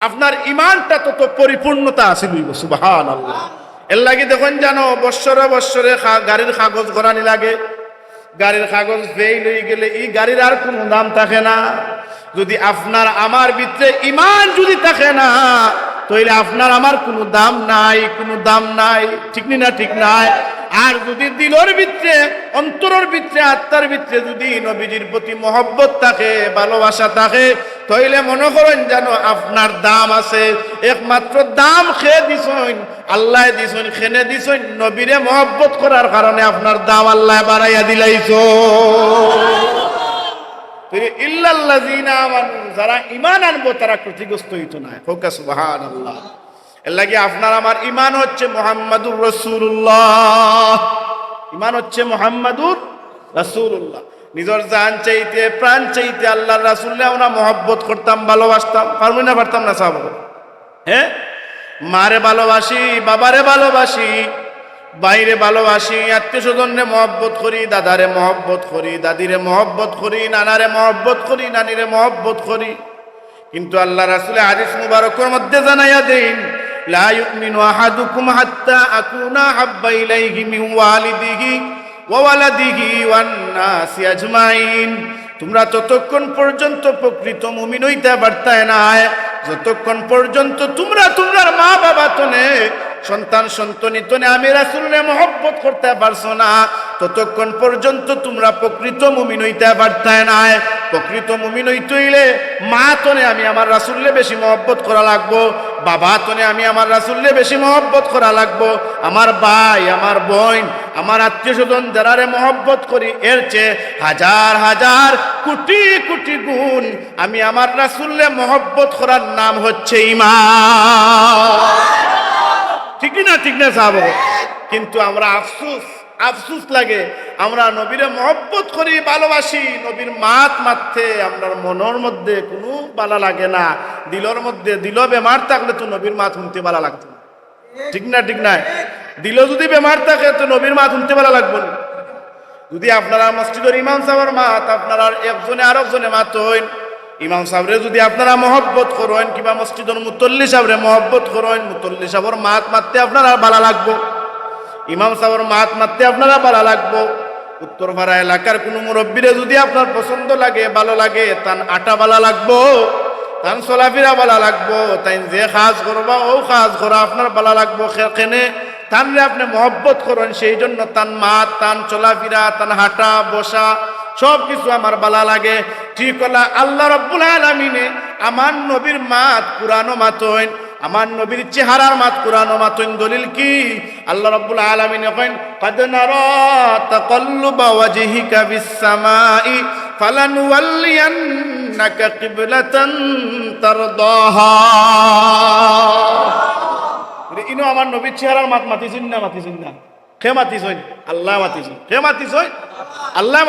আপনার ইমানটা তত পরিপূর্ণতা আছে সুবাহান আল্লাহ এর লাগে দেখুন জানো বৎসরে বৎসরে গাড়ির কাগজ করানি লাগে। গাড়ির কাগজ ফেল হয়ে গেলে এই গাড়ির আর কোনো দাম থাকে না। যদি আপনার আমার ভিতরে ইমান যদি থাকে না তাহলে আপনার আমার কোনো দাম নাই, কোনো দাম নাই। ঠিক না ঠিক নাই? আর যদি দিলর ভিতরে, অন্তরের ভিতরে, আত্মার ভিতরে যদি নবীজির প্রতি মহব্বত থাকে, ভালোবাসা থাকে, তাইলে মনে করেন যেন আপনার দাম আছে। একমাত্র দাম খেয়ে দিছইন আল্লাহ দিছইন খেনে দিছইন নবীরে মহব্বত করার কারণে আপনার দাম আল্লাহ বাড়াইয়া দিলাইছো। ইল্লাল্লাযীনা আমানু, যারা ঈমান আনব, তারা ক্ষতিগ্রস্ত হইতো না। হোক, সুবহানাল্লাহ। এর আপনার আমার ইমান হচ্ছে মুহাম্মাদুর রাসূলুল্লাহ। ইমান হচ্ছে মুহাম্মাদুর রসুল্লাহ নিজের জান চাইতে, প্রাণ চাইতে আল্লাহর রাসূলকে আমরা মহব্বত করতাম, ভালোবাসতাম। পারব না, পারতাম না সাহাব হ্যাঁ? মারে ভালোবাসি, বাবারে ভালোবাসি, বাইরে ভালোবাসি আত্মীয় স্বজনরে মহব্বত করি, দাদারে মহব্বত করি, দাদিরে মহব্বত করি, নানারে মহব্বত করি, নানিরে মহব্বত করি। কিন্তু আল্লাহ রাসূলের হাদিস মুবারকের মধ্যে জানাইয়া দেন লা ইউমিনু আহাদুকুম হাত্তা আকুনা হাব্বা ইলাইহি মিন ওয়ালিদিহি ওয়া ওয়ালাদিহি ওয়ান তোমরা ততক্ষণ পর্যন্ত প্রকৃত মুমিন হইতে পারতায় না যতক্ষণ পর্যন্ত তোমরা তোমরা মা বাবা তনে সন্তান সন্তনি তনে আমি রাসুলরে মহব্বত করতে পারছ না। ততক্ষণ পর্যন্ত তোমরা প্রকৃত মুমিন হইতে পারতায় না প্রকৃত মুমিন হইতে হইলে মা তনে আমি আমার রাসুলরে বেশি মহব্বত করা লাগবো। বাবা তনে আমি আমার রাসুলরে বেশি মহব্বত করা লাগবো। আমার ভাই, আমার বোন, আমার আত্মীয় স্বজন যারারে মহব্বত করি, এর চেয়ে হাজার হাজার কোটি কোটি গুণ আমি আমার রাসুলরে মহব্বত করার নাম হচ্ছে ইমান ঠিক না ঠিক না সাহাব? কিন্তু আমরা আফসুস আফসুস লাগে। আমরা নবীরে মহব্বত করি, ভালোবাসি। নবীর মাত মারতে আপনার মনের মধ্যে কোনো বালা লাগে না। দিলর মধ্যে দিল বেমার থাকলে তো নবীর মাত শুনতে ভালো লাগতো না। ঠিক না ঠিক না? দিল যদি বেমার থাকে তো নবীর মাত শুনতে ভালো লাগবে না। যদি আপনারা মসজিদের ইমাম সাহেবের মাত, আপনারা একজনে আর একজনে মাত হইন ইমাম সাহেবরে যদি আপনারা মহব্বত করেন, কিংবা মসজিদের মুতল্লি সাহেবরে মহব্বত করেন, মুতল্লি সাহেবের মাত মারতে আপনারা ভালো লাগবো। ইমাম সাহেবের মাত মারতে আপনারা ভালো লাগবো। উত্তরপাড়া এলাকার কোনো মুরব্বীরে যদি আপনার পছন্দ লাগে, ভালো লাগে, তান আটা ভালো লাগবো, তান চলাফেরা ভালো লাগবো, তাই যে কাজ করবা, ও কাজ করা আপনার ভালো লাগবো। কেনে তানরে আপনি মহব্বত করেন, সেই জন্য তান মাত, তান চলাফেরা, তান হাঁটা, বসা সব কিছু আমার ভালো লাগে। ঠিক কলা আল্লাহ রব্বুল আলমিনে আমার নবীর মাত পুরানো মাতন আমার নবীর চেহারার মাত কোরআন মাতুন দলিল কি? আল্লাহ রব্বুল আলামিন কইন, কদ নারা তাকাল্লুবা ওয়াজহিকা বিস-সামাই ফালানুওয়াল্লিয়ান্নাকা কিবলাতান তারদাহা। ইনো আমার নবীর চেহারার মাত মাতিছিন না মাতিছিন না। কে মাতিছেন আল্লাহ মাতিছেন কে মাতিছেন আল্লাহ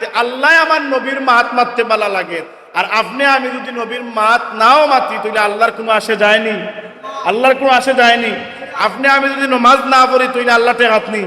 তে আল্লাহ আমার নবীর মাত মারতে বালা লাগে। আর আপনি, আমি যদি নবীর মাত নাও মাতি, তাহলে আল্লাহর কোনো আসে যায়নি। আল্লাহর কোনো আসে যায়নি। আপনি, আমি যদি নমাজ না পড়ি, তাহলে আল্লাহ টেকাতনি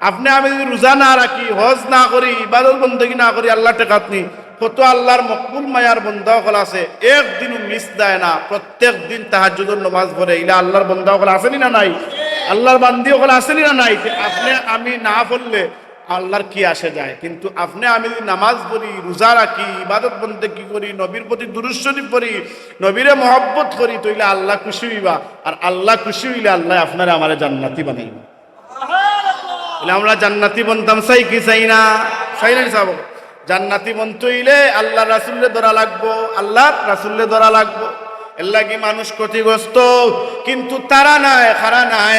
আপনি, আমি যদি রোজা না রাখি, হজ না করি, ইবাদত বন্দী না করি, আল্লাহ টেকাতনি কত আল্লাহর মকবুল মায়ার বন্ধাসকল আছে। একদিনও মিস দেয় না। প্রত্যেক দিন তাহাজুদুর নমাজ পড়ে, ইলা আল্লাহর বন্ধাসকল আসেনি না নাই? আল্লাহর বান্দি সকল আসেনি না নাই? আপনি, আমি না পড়লে আল্লাহর কি আসে যায়? কিন্তু আপনি, আমি নামাজ পড়ি, রোজা রাখি, ইবাদত বন্দে কি করি, নবীর প্রতি দুরুশ্বরী পড়ি, নবীরে মহব্বত করি, তইলে আল্লাহ খুশি হইবা। আর আল্লাহ খুশি হইলে আল্লাহ আপনারা আমারে জান্নাতি বানাইবা। বলে আমরা জান্নাতি বনতাম, চাই কি চাই না? চাই না চাবো? জান্নাতি বনতে হইলে আল্লাহ রাসুল্লে ধরা লাগবো আল্লাহ রাসুল্লে ধরা লাগবো। এর লাগি মানুষ ক্ষতিগ্রস্ত, কিন্তু তারা নাই, খারা নাই।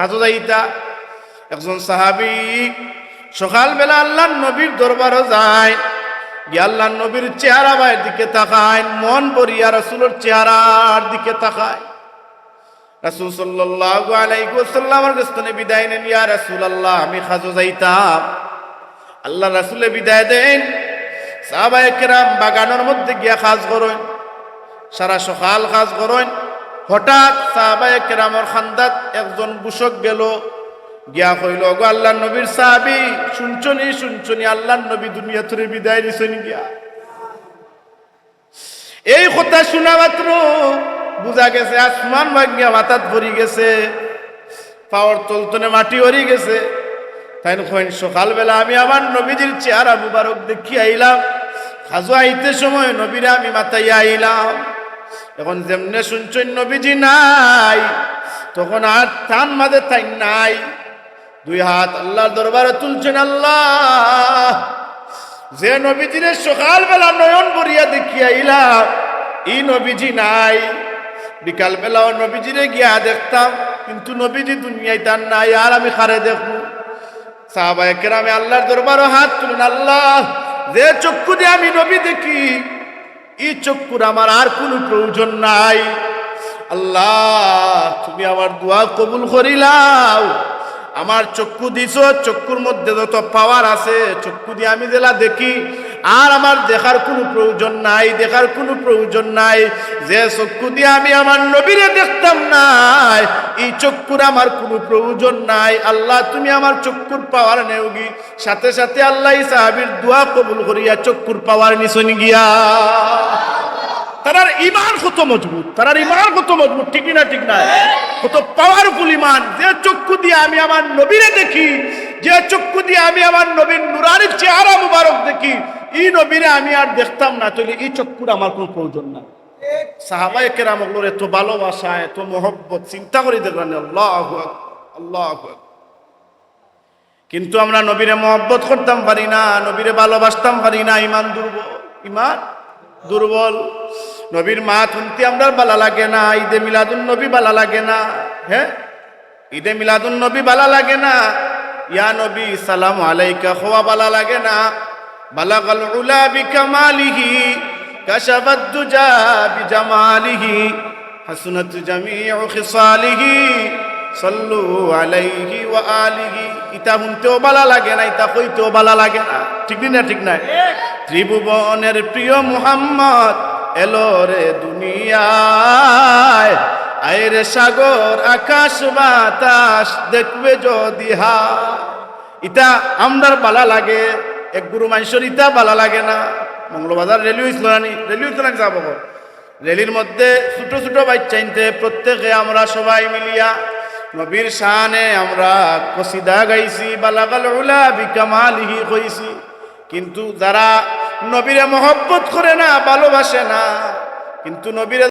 খাজো যাইতা একজন সাহাবী সকালবেলা আল্লাহর নবীর দরবারও যায়, গিয়ে আল্লাহ নবীর চেহারা ভাইয়ের দিকে তাকায়, মন ভরিয়া রসুলের চেহারার দিকে তাকায়। রাসূল সাল্লাল্লাহু আলাইহি ওয়াসাল্লামের কাছে বিদায় নেন, ইয়া রাসূলুল্লাহ, আমি খাজো যাইতাম আল্লাহ রাসূলে বিদায় দেন। সাহাবায়ে কেরাম বাগানের মধ্যে গিয়া কাজ করেন। সারা সকাল কাজ করেন। হঠাৎ সাহাবায়ে কেরামর খান্দাত একজন বুশক গেল, গিয়া কইল গো আল্লাহ নবীর সাহাবি, শুনছনি শুনছনি আল্লাহ নবী দুনিয়া থেকে বিদায় নিছেন গিয়া। এই কথা শোনা মাত্র বুঝা গেছে, আসমান ভাগ্যা মাথাত ভরি গেছে, পাওয়ার তলতনে মাটি হরি গেছে। তাই কইন, সকালবেলা আমি আমার নবীজির চেহারা মুবারক দেখি আইলাম। খাজু আইতে সময় নবীরে আমি মাথায় আইলাম। এখন যেমনে শুনছেন নবীজি নাই, তখন আর টান মাঝে তাই নাই। দুই হাত আল্লাহর দরবারে তুলছেন আল্লাহ। যে নবীজিরে সকালবেলা নয়ন ভরিয়া দেখিয়া আইলাম, ই নবীজি নাই। বিকালবেলা ও নবীজিরে গিয়া দেখতাম, কিন্তু নবীজি দুনিয়ায় তার নাই, আর আমি খারে দেখব? সাহাবায়ে কেরামে আল্লাহর দরবারও হাত তুলুন আল্লাহ, যে চক্ষু দিয়ে আমি নবী দেখি এই চক্ষুর আমার আর কোনো প্রয়োজন নাই। আল্লাহ, তুমি আমার দোয়া কবুল করিলাও আমার চক্ষু দিছ, চক্ষুর মধ্যে যত পাওয়ার আছে, চক্ষু দিয়ে আমি যেলা দেখি আর আমার দেখার কোনো প্রয়োজন নাই, দেখার কোনো প্রয়োজন নাই। যে চক্ষু দিয়ে আমি আমার নবীরে দেখতাম নাই, এই চক্ষুর আমার কোনো প্রয়োজন নাই। আল্লাহ, তুমি আমার চক্ষুর পাওয়ার নেওগি। সাথে সাথে আল্লাহ সাহাবির দোয়া কবুল করিয়া চক্ষুর পাওয়ার নিশনি গিয়া। তারার ইমান কত মজবুত, তারার ইমান কত মজবুত, ঠিক না ঠিক না? কত পাওয়ারফুল ইমান যে চক্ষু দিয়ে আমি আমার নবীরে দেখি, যে চক্ষু দিয়ে আমি আমার নবীর নুরানি চেহারা মুবারক দেখি এই নবীরে আমি আর দেখতাম না তাহলে এই চক্ষুর আমার কোনো প্রয়োজন না সাহাবাই কেরাম ওগুলোর এত ভালোবাসা এত মহব্বত, চিন্তা করে দেখলেন, আল্লাহ আল্লাহ কিন্তু আমরা নবীরে মহব্বত করতাম পারি না, নবীরে ভালোবাসতাম পারি না, ইমান দুর্বল ইমান দুর্বল। নবীর মা শুনতে আমরা বালা লাগে না, ঈদে মিলাদুন নবী বালা লাগে না হ্যাঁ? ঈদে মিলাদুন নবী বালা লাগে না, ইয়া নবী সালাম আলাইকা, খোয়া বালা লাগে না। উলা বিকামালিহি কাশাবাদ দুজা বিজামালিহি হাসনাত জামিউ খিসালিহি সাল্লু আলাইহি ওয়া আলিহি ইতা শুনতেও বালা লাগে না, ইতা কইতেও বালা লাগে না। ঠিক না ঠিক না? ত্রিভুবনের প্রিয় মুহাম্মদ এলো রে দুনিয়ায়। আয়রে সাগর, আকাশ, বাতাস, দেখবে যদি হা ইতা আমদার বালা লাগে। এক গুরু মানুষের ইতা ভালো লাগে না। মঙ্গলবাজার রেলওয়ে ইসলানি রেলওয়ে ইসলানি যাব রেলির মধ্যে ছোট ছোট বাচ্চা ইনতে প্রত্যেকে আমরা সবাই মিলিয়া নবীর শানে আমরা কসিদা গাইছি, বালাগাল উলা বিকামালিহি কইছি। কিন্তু যারা নবীরে মহব্বত করে না, ভালোবাসে না, কিন্তু নবীরে